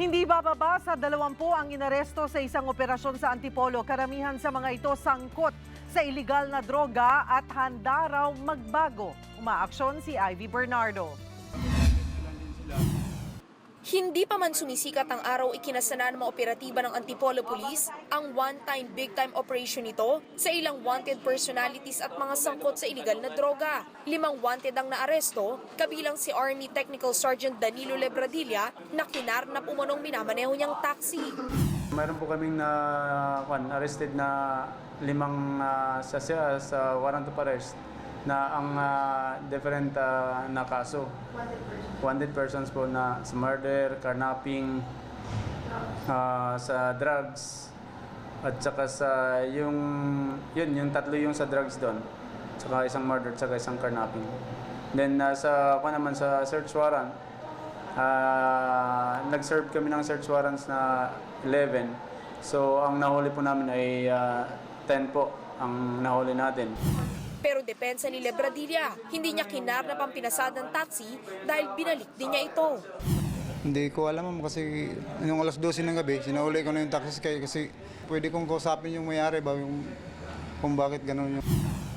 Hindi bababa sa 20 ang inaresto sa isang operasyon sa Antipolo. Karamihan sa mga ito sangkot sa iligal na droga at handa raw magbago. Umaaksyon si Ivy Bernardo. Hindi pa man sumisikat ang araw ikinasana ng mga operatiba ng Antipolo Police ang one-time big-time operation nito sa ilang wanted personalities at mga sangkot sa iligal na droga. Limang wanted ang naaresto, kabilang si Army Technical Sergeant Danilo Lebradilla na kinarnap umanong minamaneho niyang taxi. Mayroon po kaming na kwan, arrested na limang sa, sa, sa warrant of arrest na ang ah, different ah, na kaso. Wanted persons po na sa murder, carnapping, ah, sa drugs, at saka sa yung, yun, yung tatlo yung sa drugs doon. Saka isang murder, saka isang carnapping. Then ah, sa, kwan naman sa search warrant, Ah, nag-serve kami ng search warrants na 11. So, ang nahuli po namin ay ah, 10 po ang nahuli natin. Pero depensa ni Lebradilla, hindi niya kinarnap ang pinasadang taxi dahil binalik din niya ito. Hindi ko alam ma'am kasi yung alas 12 ng gabi, sinauli ko na yung taxi kay kasi pwede kong kausapin yung mayari ba yung kung bakit ganun yung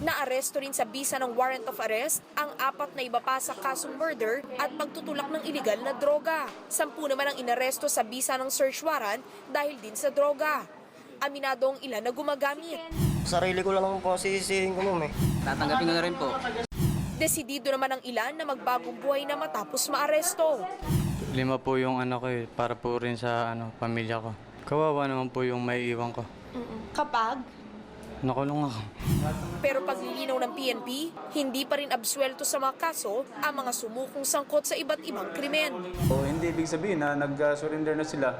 Naaresto rin sa bisa ng warrant of arrest ang apat na iba pa sa kasong murder at pagtutulak ng iligal na droga. Sampu naman ang inaresto sa bisa ng search warrant dahil din sa droga. Aminado ang ilan na gumagamit. Sarili ko lang po sisisihin ko ma'am eh. Tatanggapin ko na rin po. Desidido naman ang ilan na magbagong buhay na matapos maaresto. Lima po yung ano ko eh, para po rin sa ano, pamilya ko. Kawawa naman po yung may iwan ko. Kapag? Nakulong ako. Pero paglilinaw ng PNP, hindi pa rin absuelto sa mga kaso ang mga sumukong sangkot sa iba't ibang krimen. So, hindi ibig sabihin na nag-surrender na sila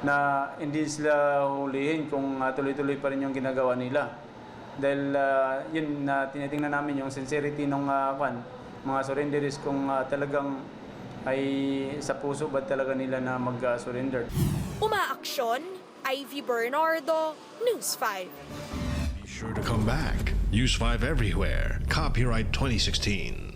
na hindi sila hulihin kung ah, tuloy-tuloy pa rin yung ginagawa nila. Dahil ah, yun na tinitingnan namin yung sincerity ng uh, mga surrenderies kung ah, talagang ay sa puso ba talaga nila na mag-surrender. Umaaksyon, Ivy Bernardo, News 5. Be sure to come back. Use 5 everywhere. Copyright 2016.